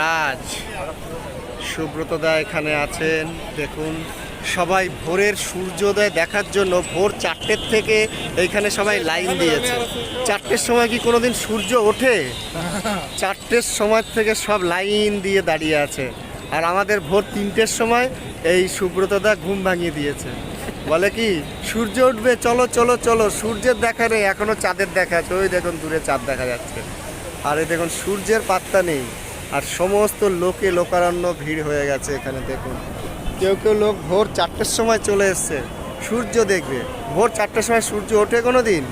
রাজ। সুব্রতদা এখানে আছেন। দেখুন, সবাই ভোরের সূর্যোদয় দেখার জন্য ভোর চারটের থেকে এইখানে সবাই লাইন দিয়েছে। চারটের সময় কি কোনোদিন সূর্য ওঠে? চারটের সময় থেকে সব লাইন দিয়ে দাঁড়িয়ে আছে। আর আমাদের ভোর তিনটের সময় এই সুব্রতদা ঘুম ভাঙিয়ে দিয়েছে। বলে কি, সূর্য উঠবে, চলো চলো চলো, সূর্যের দেখা নেই, এখনও চাঁদের দেখা আছে। ওই দেখুন, দূরে চাঁদ দেখা যাচ্ছে। আর এই দেখুন, সূর্যের পাত্তা নেই। আর সমস্ত লোকে লোকারণ্য ভিড় হয়ে গেছে এখানে, দেখুন। কেউ কেউ লোক ভোর চারটের সময় চলে এসছে, সূর্য দেখবে। ভোর চারটের সময় সূর্য ওঠে কোনো দিন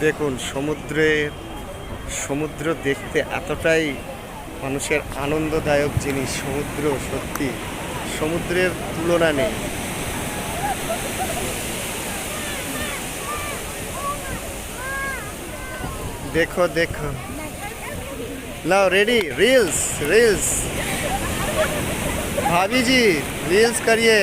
দেখুন সমুদ্রের সমুদ্র দেখতে এতটাই মানুষের আনন্দদায়ক জিনিস, সমুদ্র সত্যি। সমুদ্রের তুলনা নেই। देखो देखो। लाओ रेडी रील्स रील्स भाभी जी रील्स करिए।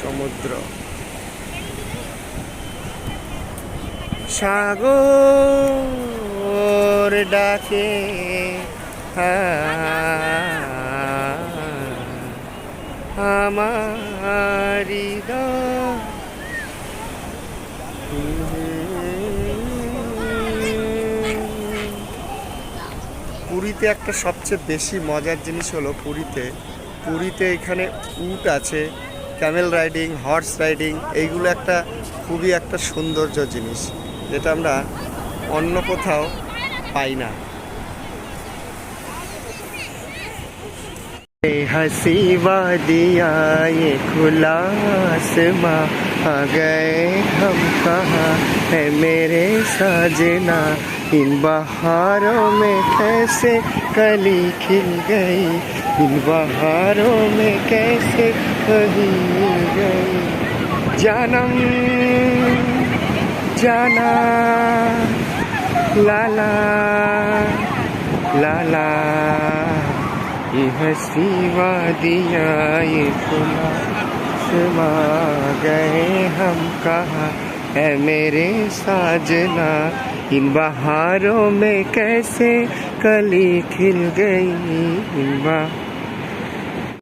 সমুদ্র। সাগর ডাকে আমারি পুরীতে একটা সবচেয়ে বেশি মজার জিনিস হলো পুরীতে পুরীতে এখানে উট আছে ক্যামেল রাইডিং হর্স রাইডিং এইগুলো একটা খুবই একটা সৌন্দর্য জিনিস যেটা আমরা অন্য কোথাও পাই না हसी वादिया ये खुला आसमां आ गए हम, कहाँ है मेरे साजना? इन बहारों में कैसे कली खिल गई? इन बहारों में कैसे कली गई? जानम, जाना, लाला लाला। ये हसी वादिया ये खुला, समा गए। कहाँ है मेरे साजना इन बहारों में कैसे कली खिल गई इन बहारों